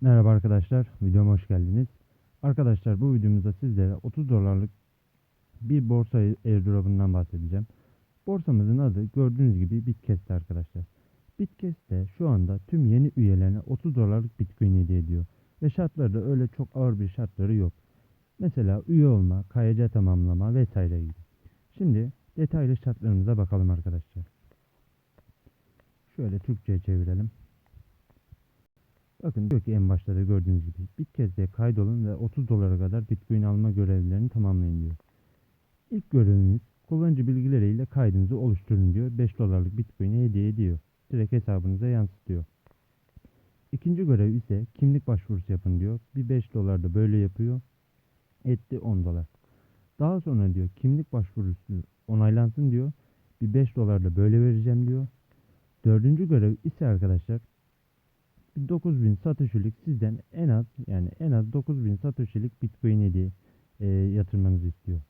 Merhaba arkadaşlar, videoma hoş geldiniz. Arkadaşlar bu videomuzda sizlere 30 dolarlık bir borsa airdrop'undan bahsedeceğim. Borsamızın adı gördüğünüz gibi Bitkest arkadaşlar. Bitkest de şu anda tüm yeni üyelerine 30 dolarlık Bitcoin hediye ediyor. Ve şartları da öyle çok ağır bir şartları yok. Mesela üye olma, KYC tamamlama vesaire gibi. Şimdi detaylı şartlarımıza bakalım arkadaşlar. Şöyle Türkçe'ye çevirelim. Bakın diyor ki en başta da gördüğünüz gibi Bitkest'e kaydolun ve 30 dolara kadar Bitcoin alma görevlerini tamamlayın diyor. İlk göreviniz kullanıcı bilgileriyle kaydınızı oluşturun diyor. 5 dolarlık Bitcoin'i hediye ediyor. Direkt hesabınıza yansıtıyor. İkinci görev ise kimlik başvurusu yapın diyor. Bir 5 dolar da böyle yapıyor. Etti 10 dolar. Daha sonra diyor kimlik başvurusu onaylansın diyor. Bir 5 dolar da böyle vereceğim diyor. Dördüncü görev ise arkadaşlar 9000 satışilik sizden en az yani en az 9000 satışilik Bitcoin hediye e, yatırmanızı istiyor.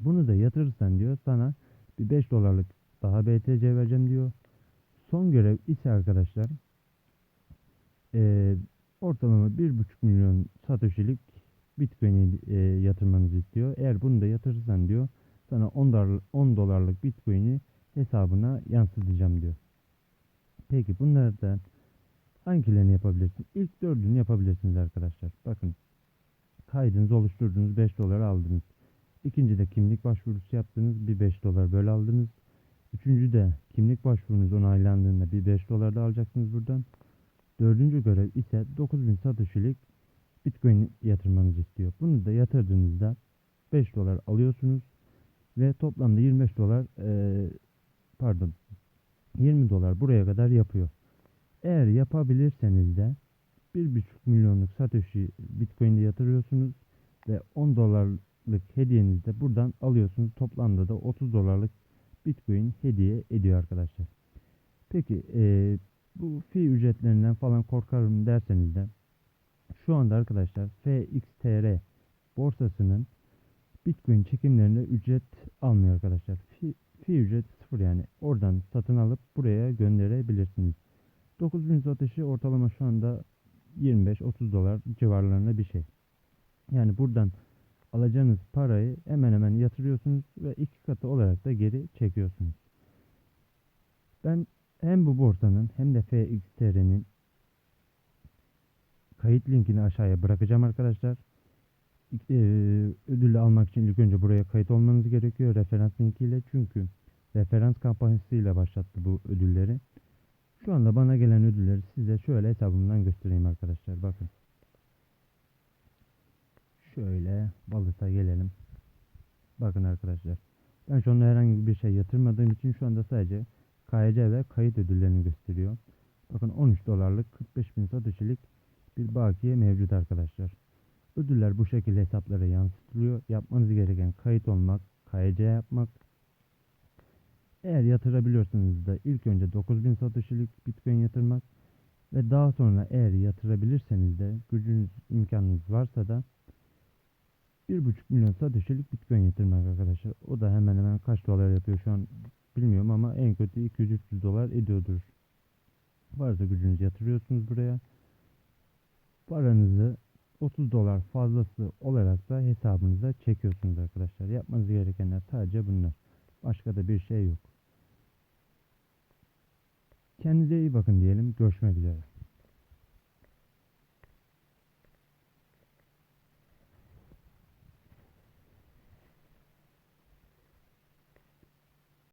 Bunu da yatırırsan diyor sana bir 5 dolarlık daha BTC vereceğim diyor. Son görev ise arkadaşlar e, ortalama 1,5 milyon satışilik Bitcoin e, yatırmanızı istiyor. Eğer bunu da yatırırsan diyor sana 10 dolar, 10 dolarlık Bitcoin'i hesabına yansıtacağım diyor. Peki bunlardan hangilerini yapabilirsiniz? İlk dördünü yapabilirsiniz arkadaşlar. Bakın kaydınızı oluşturdunuz 5 dolar aldınız. İkinci de kimlik başvurusu yaptınız bir 5 dolar böyle aldınız. Üçüncü de kimlik başvurunuz onaylandığında bir 5 dolar da alacaksınız buradan. Dördüncü görev ise 9000 satışlık Bitcoin yatırmanızı istiyor. Bunu da yatırdığınızda 5 dolar alıyorsunuz ve toplamda 25 dolar e, pardon 20 dolar buraya kadar yapıyor. Eğer yapabilirseniz de 1,5 milyonluk Satoshi Bitcoin'de yatırıyorsunuz ve 10 dolarlık hediyenizi de buradan alıyorsunuz. Toplamda da 30 dolarlık Bitcoin hediye ediyor arkadaşlar. Peki e, bu fi ücretlerinden falan korkarım derseniz de şu anda arkadaşlar FXTR borsasının Bitcoin çekimlerinde ücret almıyor arkadaşlar. Fi, fi ücret sıfır yani. Oradan satın alıp buraya gönderebilirsiniz. 9000 satışı ortalama şu anda 25-30 dolar civarlarında bir şey. Yani buradan alacağınız parayı hemen hemen yatırıyorsunuz ve iki katı olarak da geri çekiyorsunuz. Ben hem bu borsanın hem de FXTR'nin kayıt linkini aşağıya bırakacağım arkadaşlar. Ee, ödülü almak için ilk önce buraya kayıt olmanız gerekiyor referans linkiyle. Çünkü referans kampanyasıyla başlattı bu ödülleri. Şu anda bana gelen ödülleri size şöyle hesabımdan göstereyim arkadaşlar. Bakın. Şöyle balıta gelelim. Bakın arkadaşlar. Ben şu anda herhangi bir şey yatırmadığım için şu anda sadece KYC ve kayıt ödüllerini gösteriyor. Bakın 13 dolarlık 45 bin satışlık bir bakiye mevcut arkadaşlar. Ödüller bu şekilde hesaplara yansıtılıyor. Yapmanız gereken kayıt olmak, KYC yapmak. Eğer yatırabiliyorsanız da ilk önce 9000 satışlık Bitcoin yatırmak ve daha sonra eğer yatırabilirseniz de gücünüz imkanınız varsa da 1,5 milyon satışlık Bitcoin yatırmak arkadaşlar. O da hemen hemen kaç dolar yapıyor şu an bilmiyorum ama en kötü 200-300 dolar ediyordur. Varsa gücünüz yatırıyorsunuz buraya. Paranızı 30 dolar fazlası olarak da hesabınıza çekiyorsunuz arkadaşlar. Yapmanız gerekenler sadece bunlar. Başka da bir şey yok. Kendinize iyi bakın diyelim. Görüşmek üzere.